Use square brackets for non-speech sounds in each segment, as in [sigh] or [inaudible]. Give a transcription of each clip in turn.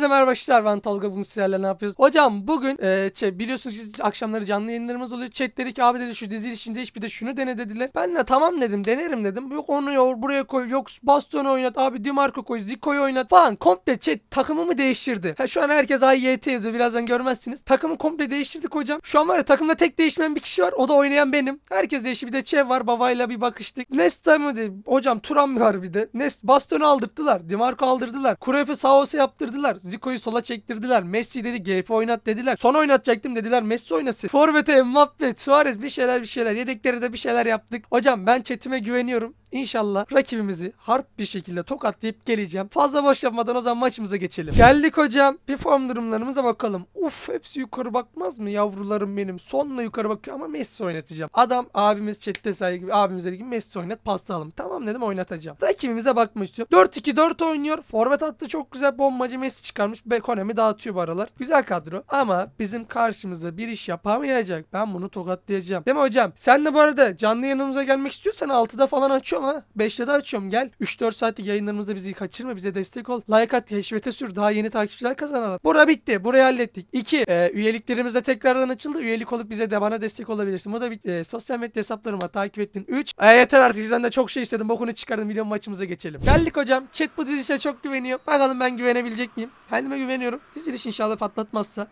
Herkese merhaba arkadaşlar ben Tolga bugün sizlerle ne yapıyoruz? Hocam bugün e, biliyorsunuz ki akşamları canlı yayınlarımız oluyor. Chat dedi ki abi dedi şu dizi işinde hiç bir de şunu dene dediler. Ben de tamam dedim denerim dedim. Yok onu yor buraya koy yok Baston'u oynat abi Dimarco koy Zico'yu oynat falan. Komple chat takımımı değiştirdi. Ha, şu an herkes AYT yazıyor birazdan görmezsiniz. Takımı komple değiştirdik hocam. Şu an var ya takımda tek değişmeyen bir kişi var o da oynayan benim. Herkes değişti bir de Çev var babayla bir bakıştık. Nesta mı dedi? Hocam Turan var bir de. Nest Baston'u aldırttılar. Dimarco aldırdılar. Cruyff'u sağ olsa yaptırdılar. Zico'yu sola çektirdiler. Messi dedi GF oynat dediler. Son oynatacaktım dediler. Messi oynasın. Forvet'e Mbappe, Suarez bir şeyler bir şeyler. Yedekleri de bir şeyler yaptık. Hocam ben chatime güveniyorum. İnşallah rakibimizi hard bir şekilde tokatlayıp geleceğim. Fazla boş yapmadan o zaman maçımıza geçelim. Geldik hocam. Bir form durumlarımıza bakalım. Uf hepsi yukarı bakmaz mı yavrularım benim? Sonla yukarı bakıyor ama Messi oynatacağım. Adam abimiz chatte saygı gibi abimiz dedi ki Messi oynat pasta alalım. Tamam dedim oynatacağım. Rakibimize bakmak istiyorum. 4-2-4 oynuyor. Forvet hattı çok güzel bombacı Messi çıkarmış. Bekonemi dağıtıyor bu aralar. Güzel kadro. Ama bizim karşımıza bir iş yapamayacak. Ben bunu tokatlayacağım. Değil mi hocam? Sen de bu arada canlı yanımıza gelmek istiyorsan 6'da falan açıyorum ha. 5'te de açıyorum gel. 3-4 saatlik yayınlarımızda bizi kaçırma. Bize destek ol. Like at, keşfete sür. Daha yeni takipçiler kazanalım. Bura bitti. Burayı hallettik. 2. E, üyeliklerimiz de tekrardan açıldı. Üyelik olup bize de bana destek olabilirsin. Bu da bitti. E, sosyal medya hesaplarıma takip ettin. 3. E, yeter artık sizden de çok şey istedim. Bokunu çıkardım. Milyon maçımıza geçelim. Geldik hocam. Chat bu dizişe çok güveniyor. Bakalım ben güvenebilecek miyim? Kendime güveniyorum. Diziliş inşallah patlatmazsa.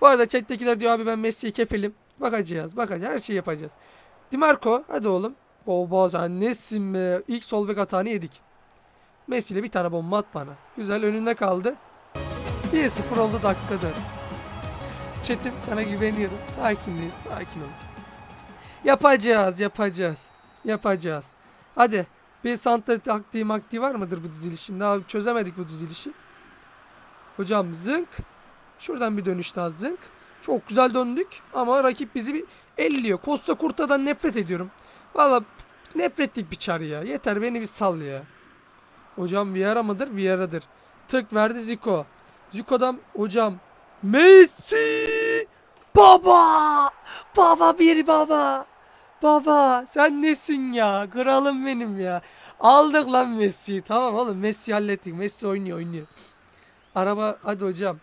Bu arada chat'tekiler diyor abi ben Messi'yi kefilim. Bakacağız. Bakacağız. Her şeyi yapacağız. Dimarco hadi oğlum. Baba sen nesin be? İlk sol bek hatanı yedik. Messi ile bir tane bomba at bana. Güzel önünde kaldı. 1-0 oldu dakika 4. Çetim sana güveniyorum. Sakinliyiz. Sakin ol. Yapacağız. Yapacağız. Yapacağız. Hadi. Bir santra taktiği maktiği var mıdır bu dizilişin? Daha çözemedik bu dizilişi. Hocam zınk. Şuradan bir dönüş daha zınk. Çok güzel döndük ama rakip bizi bir elliyor. Costa Curta'dan nefret ediyorum. Valla nefretlik bir çar ya. Yeter beni bir sal ya. Hocam Vieira mıdır? Vieira'dır. Tık verdi Zico. Zico'dan hocam Messi! Baba! Baba bir baba! Baba sen nesin ya? Kralım benim ya. Aldık lan Messi'yi. Tamam oğlum Messi hallettik. Messi oynuyor oynuyor. Araba hadi hocam.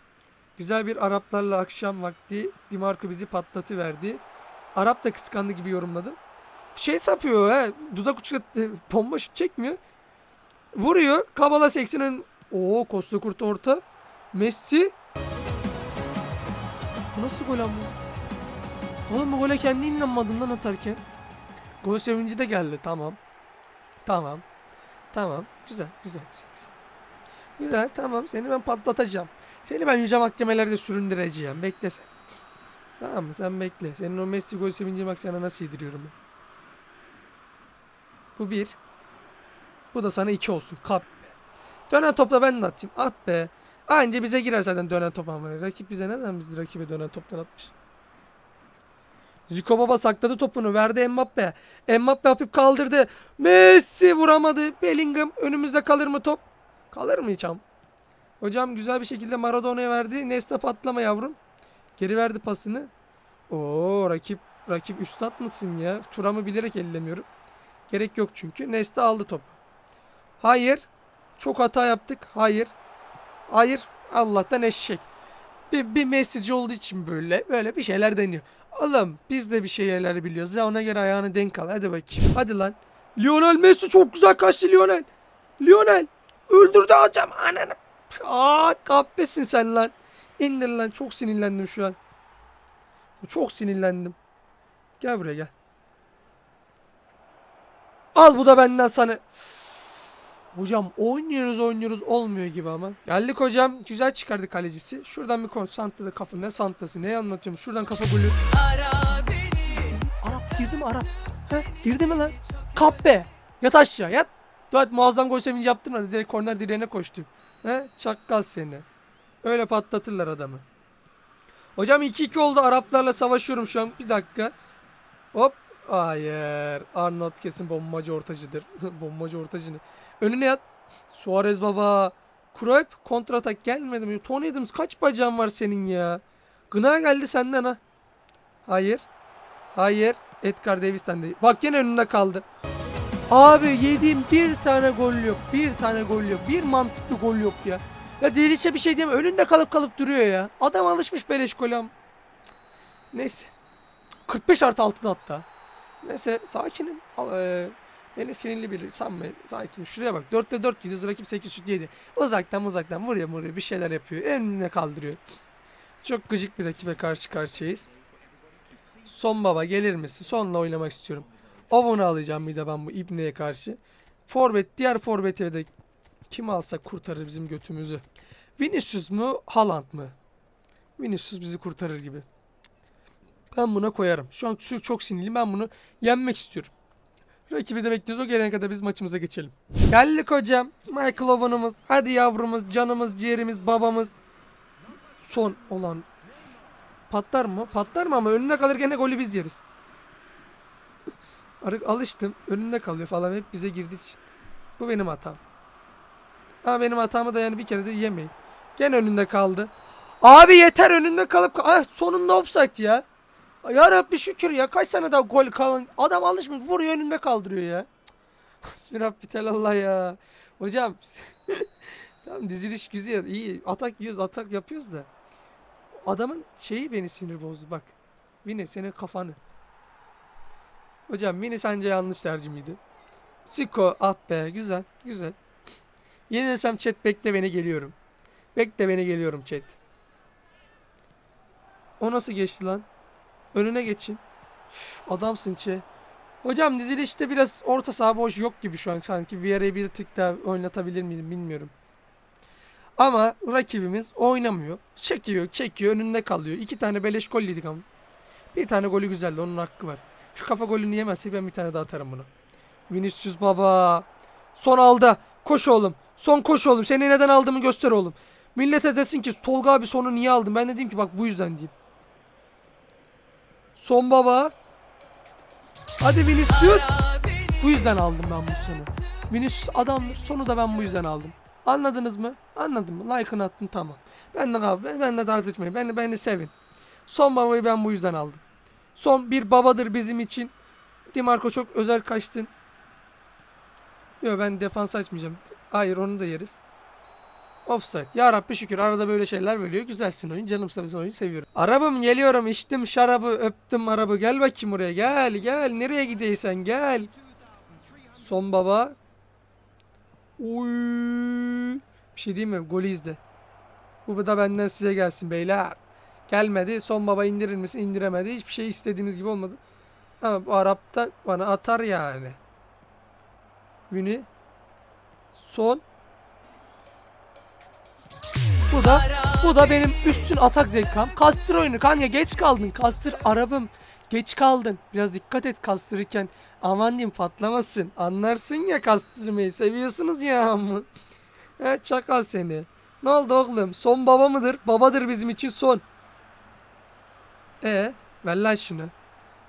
Güzel bir Araplarla akşam vakti Dimarco bizi patlatıverdi. Arap da kıskandı gibi yorumladım. Şey sapıyor he. Dudak uçuk bomba şut çekmiyor. Vuruyor. Kabala 80'in Oo Costa Curta orta. Messi. Bu nasıl gol ama? Oğlum bu gole kendi inanmadın lan atarken. Gol sevinci de geldi. Tamam. Tamam. Tamam. Güzel, güzel, güzel. Güzel, güzel tamam. Seni ben patlatacağım. Seni ben yüce mahkemelerde süründüreceğim. Bekle sen. Tamam mı? Sen bekle. Senin o Messi gol sevinci bak sana nasıl yediriyorum ben. Bu bir. Bu da sana iki olsun. Kap be. Dönen topla ben de atayım. At be. Anca bize girer zaten dönen top ama. Rakip bize neden biz rakibe dönen toptan atmış? Zico Baba sakladı topunu. Verdi Mbappe. Mbappe hafif kaldırdı. Messi vuramadı. Bellingham önümüzde kalır mı top? Kalır mı hiç am? Hocam güzel bir şekilde Maradona'ya verdi. Nesta patlama yavrum. Geri verdi pasını. Oo rakip rakip üstad mısın ya? Turamı bilerek ellemiyorum. Gerek yok çünkü. Nesta aldı topu. Hayır. Çok hata yaptık. Hayır. Hayır. Allah'tan eşek. Bir, bir mesajı olduğu için böyle böyle bir şeyler deniyor. Oğlum biz de bir şeyler biliyoruz. Ya ona göre ayağını denk al. Hadi bakayım. Hadi lan. Lionel Messi çok güzel kaçtı Lionel. Lionel. Öldürdü hocam. Ananı. Aa kahpesin sen lan. İndir lan. Çok sinirlendim şu an. Çok sinirlendim. Gel buraya gel. Al bu da benden sana. Hocam oynuyoruz oynuyoruz olmuyor gibi ama. Geldik hocam. Güzel çıkardı kalecisi. Şuradan bir konsantre de kafa. Ne santası ne anlatıyorum. Şuradan kafa golü. Arap girdi mi Arap? He girdi mi lan? Kahpe. Yat aşağı yat. Et muazzam gol sevinci yaptırmadı. Direkt korner direğine koştu. He çakkal seni. Öyle patlatırlar adamı. Hocam 2-2 oldu. Araplarla savaşıyorum şu an. Bir dakika. Hop. Hayır. Arnold kesin bombacı ortacıdır. [laughs] bombacı ortacı ne? Önüne yat. Suarez baba. Cruyff kontratak gelmedi mi? Tony Adams kaç bacağın var senin ya? Gına geldi senden ha. Hayır. Hayır. Edgar Davis'ten değil. Bak yine önünde kaldı. Abi yediğim bir tane gol yok. Bir tane gol yok. Bir mantıklı gol yok ya. Ya Diliş'e bir şey diyeyim önünde kalıp kalıp duruyor ya. Adam alışmış beleş golem. Neyse. 45 artı 6'da hatta. Neyse sakinim. Eee beni sinirli biri sanmayın. Sakin. Şuraya bak. 4'te 4 gidiyoruz. Rakip 8 şut yedi. Uzaktan uzaktan vuruyor vuruyor. Bir şeyler yapıyor. Önüne kaldırıyor. Çok gıcık bir rakibe karşı karşıyayız. Son baba gelir misin? Sonla oynamak istiyorum. Ovun'u alacağım bir de ben bu İbne'ye karşı. Forvet, diğer forveti de kim alsa kurtarır bizim götümüzü. Vinicius mu, Haaland mı? Vinicius bizi kurtarır gibi. Ben buna koyarım. Şu an çok sinirliyim. Ben bunu yenmek istiyorum. Rakibi de bekliyoruz. O gelene kadar biz maçımıza geçelim. Geldik hocam. Michael Owen'ımız. Hadi yavrumuz, canımız, ciğerimiz, babamız. Son olan. Patlar mı? Patlar mı ama önünde kalır gene golü biz yeriz. Artık alıştım. Önünde kalıyor falan. Hep bize için. Bu benim hatam. Ama benim hatamı da yani bir kere de yemeyin. Gene önünde kaldı. Abi yeter önünde kalıp ah sonunda offside ya. Ya Rabbi şükür ya kaç tane daha gol kalan adam alışmış vuruyor önünde kaldırıyor ya. [laughs] Bismillahirrahmanirrahim ya. Hocam [laughs] tamam diziliş güzel iyi atak yiyoruz atak yapıyoruz da. Adamın şeyi beni sinir bozdu bak. Vini senin kafanı. Hocam Vini sence yanlış tercih miydi? Siko ah be güzel güzel. Yenilirsem chat bekle beni geliyorum. Bekle beni geliyorum chat. O nasıl geçti lan? Önüne geçin. Üf, adamsın çe. Hocam dizilişte biraz orta saha boş yok gibi şu an sanki. Bir araya bir tık daha oynatabilir miydim bilmiyorum. Ama rakibimiz oynamıyor. Çekiyor, çekiyor, önünde kalıyor. İki tane beleş gol yedik ama. Bir tane golü güzeldi, onun hakkı var. Şu kafa golünü yemezsek ben bir tane daha atarım bunu. Vinicius baba. Son aldı. Koş oğlum. Son koş oğlum. Seni neden aldığımı göster oğlum. Millete desin ki Tolga abi sonu niye aldın? Ben de diyeyim ki bak bu yüzden diyeyim. Son baba. Hadi Vinicius. Bu yüzden aldım ben bu sonu. Vinicius adamdır. Sonu da ben bu yüzden aldım. Anladınız mı? Anladın mı? Like'ını attın tamam. Ben de abi ben, ben de tartışmayın. Ben de beni sevin. Son babayı ben bu yüzden aldım. Son bir babadır bizim için. Dimarco çok özel kaçtın. Yok ben defans açmayacağım. Hayır onu da yeriz. Offside. Ya Rabbi şükür arada böyle şeyler veriyor. Güzelsin oyun. Canımsa biz oyunu seviyorum. Arabım geliyorum. içtim şarabı. Öptüm arabı. Gel bakayım buraya. Gel gel. Nereye gideysen gel. Son baba. Uy. Bir şey diyeyim mi? Golü izle. Bu da benden size gelsin beyler. Gelmedi. Son baba indirir misin? İndiremedi. Hiçbir şey istediğimiz gibi olmadı. Ama bu Arap'ta bana atar yani. Vini. Son. Bu da bu da benim üstün atak zekam. Kastır oyunu kanka geç kaldın. Kastır arabım. Geç kaldın. Biraz dikkat et kastırırken. Aman diyeyim patlamasın. Anlarsın ya kastırmayı. Seviyorsunuz ya ama. He çakal seni. Ne oldu oğlum? Son baba mıdır? Babadır bizim için son. E ver lan şunu.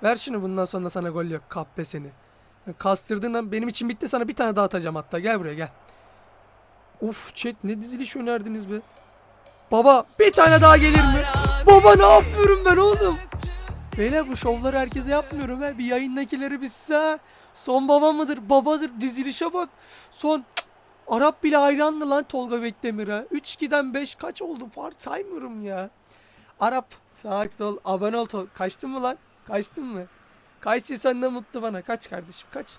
Ver şunu bundan sonra sana gol yok. Kahpe seni. Kastırdığın an benim için bitti sana bir tane daha atacağım hatta. Gel buraya gel. Of chat ne diziliş önerdiniz be. Baba bir tane daha gelir mi? Baba ne yapıyorum ben oğlum? Beyler bu şovları herkese yapmıyorum ha. Bir yayındakileri bir size. Son baba mıdır? Babadır. Dizilişe bak. Son Arap bile hayrandı lan Tolga Bekdemir'e. 3-2'den 5 kaç oldu? Fark saymıyorum ya. Arap sakin ol. Abone ol. Kaçtın mı lan? Kaçtın mı? Kaçtıysan ne mutlu bana. Kaç kardeşim kaç.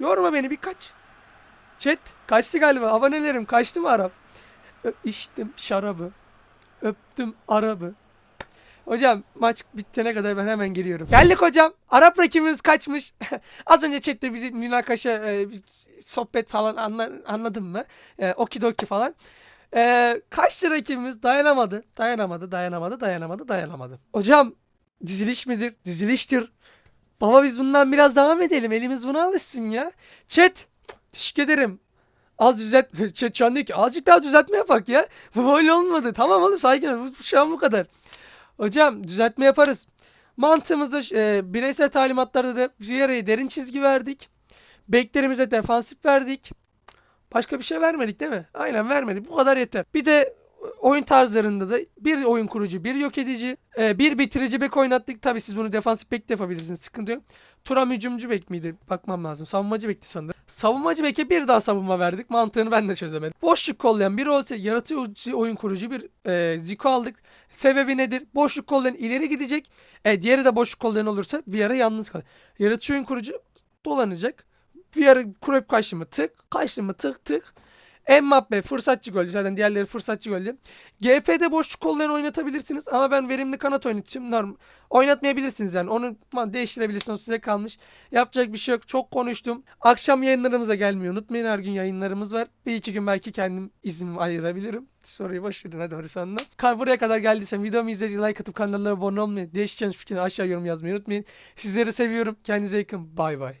Yorma beni bir kaç. Chat kaçtı galiba. Abonelerim kaçtı mı Arap? İçtim şarabı. Öptüm arabı. Hocam maç bitene kadar ben hemen geliyorum. Geldik hocam. Arap rakibimiz kaçmış. [laughs] Az önce chatte bizi münakaşa, e, sohbet falan anla, anladın mı? E, okidoki falan. E, kaçtı rakibimiz? Dayanamadı. Dayanamadı, dayanamadı, dayanamadı, dayanamadı. Hocam diziliş midir? Diziliştir. Baba biz bundan biraz devam edelim. Elimiz buna alışsın ya. Chat. Teşekkür ederim. Az düzelt... Chat şu an diyor ki azıcık daha düzeltme yapak ya. [laughs] Bu böyle olmadı. Tamam oğlum sakin ol. Şu an bu kadar. Hocam düzeltme yaparız. Mantığımızda e, bireysel talimatlarda da Vieira'ya derin çizgi verdik. Beklerimize defansif verdik. Başka bir şey vermedik değil mi? Aynen vermedik. Bu kadar yeter. Bir de oyun tarzlarında da bir oyun kurucu, bir yok edici, e, bir bitirici bek oynattık. Tabii siz bunu defansif bek de yapabilirsiniz. Sıkıntı yok. Turam hücumcu bek miydi? Bakmam lazım. Savunmacı bekti sanırım. Savunmacı beke bir daha savunma verdik. Mantığını ben de çözemedim. Boşluk kollayan bir olsa yaratıcı oyun kurucu bir e, Zico aldık. Sebebi nedir? Boşluk kollayan ileri gidecek. E, diğeri de boşluk kollayan olursa VR'a yalnız kalır. Yaratıcı oyun kurucu dolanacak. VR'ı kurup kaçtı mı tık. Kaçtı mı tık tık. Mbappe fırsatçı golcü. Zaten diğerleri fırsatçı golcü. GF'de boşluk kollayan oynatabilirsiniz ama ben verimli kanat oynatıyorum. Norm oynatmayabilirsiniz yani. Onu değiştirebilirsiniz. Size kalmış. Yapacak bir şey yok. Çok konuştum. Akşam yayınlarımıza gelmeyi unutmayın. Her gün yayınlarımız var. Bir iki gün belki kendim izin ayırabilirim. Soruyu boş verin hadi anla. Kar buraya kadar geldiysen videomu izlediğiniz like atıp kanallara abone olmayı, değişeceğiniz fikrini aşağı yorum yazmayı unutmayın. Sizleri seviyorum. Kendinize yakın. Bay bay.